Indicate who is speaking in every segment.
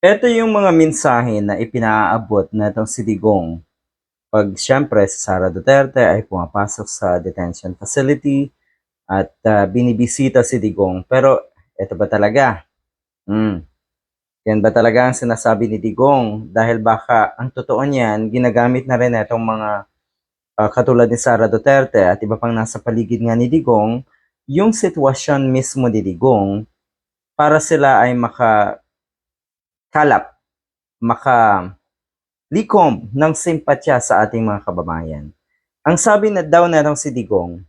Speaker 1: Ito yung mga mensahe na ipinaabot na itong si pag siyempre si Sara Duterte ay pumapasok sa detention facility at ah, binibisita si Digong. Pero ito ba talaga? Hmm. Yan ba talaga ang sinasabi ni Digong? Dahil baka ang totoo niyan, ginagamit na rin itong mga ah, katulad ni Sara Duterte at iba pang nasa paligid nga ni Digong, yung sitwasyon mismo ni Digong para sila ay maka kalap, maka likom ng simpatya sa ating mga kababayan. Ang sabi na daw na si Digong,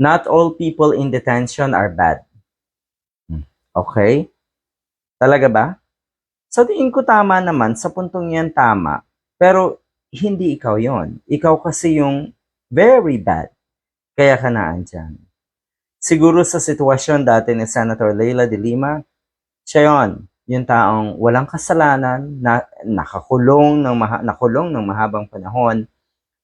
Speaker 1: not all people in detention are bad. Hmm. Okay? Talaga ba? Sa tingin ko tama naman, sa puntong yan tama. Pero hindi ikaw yon. Ikaw kasi yung very bad. Kaya ka na andyan. Siguro sa sitwasyon dati ni Senator Leila de Lima, siya yon, yung taong walang kasalanan, na nakakulong ng maha, nakulong ng mahabang panahon,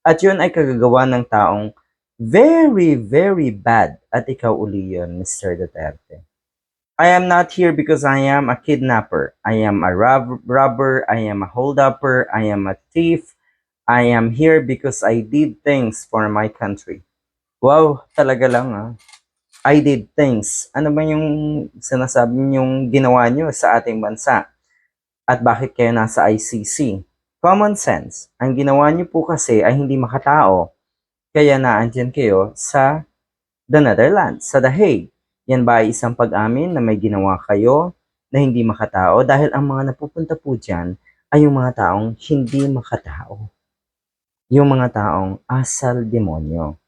Speaker 1: at yun ay kagagawa ng taong very, very bad. At ikaw uli yun, Mr. Duterte. I am not here because I am a kidnapper. I am a rob- robber. I am a holdupper. I am a thief. I am here because I did things for my country. Wow, talaga lang ah. I did things. Ano ba yung sinasabi niyong ginawa niyo sa ating bansa? At bakit kayo nasa ICC? Common sense. Ang ginawa niyo po kasi ay hindi makatao. Kaya naandyan kayo sa the Netherlands, sa The Hague. Yan ba ay isang pag-amin na may ginawa kayo na hindi makatao? Dahil ang mga napupunta po dyan ay yung mga taong hindi makatao. Yung mga taong asal demonyo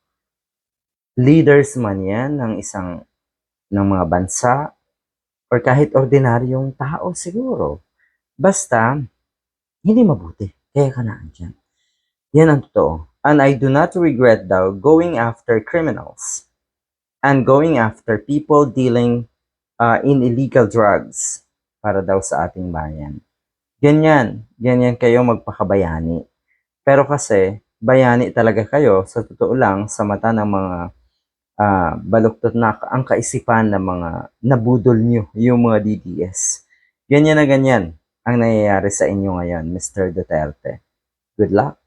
Speaker 1: leaders man yan ng isang ng mga bansa or kahit ordinaryong tao siguro. Basta, hindi mabuti. Kaya ka na andyan. Yan ang totoo. And I do not regret daw going after criminals and going after people dealing uh, in illegal drugs para daw sa ating bayan. Ganyan. Ganyan kayo magpakabayani. Pero kasi, bayani talaga kayo sa totoo lang sa mata ng mga ah, baluktot na ang kaisipan ng mga nabudol nyo, yung mga DDS. Ganyan na ganyan ang nangyayari sa inyo ngayon, Mr. Duterte. Good luck.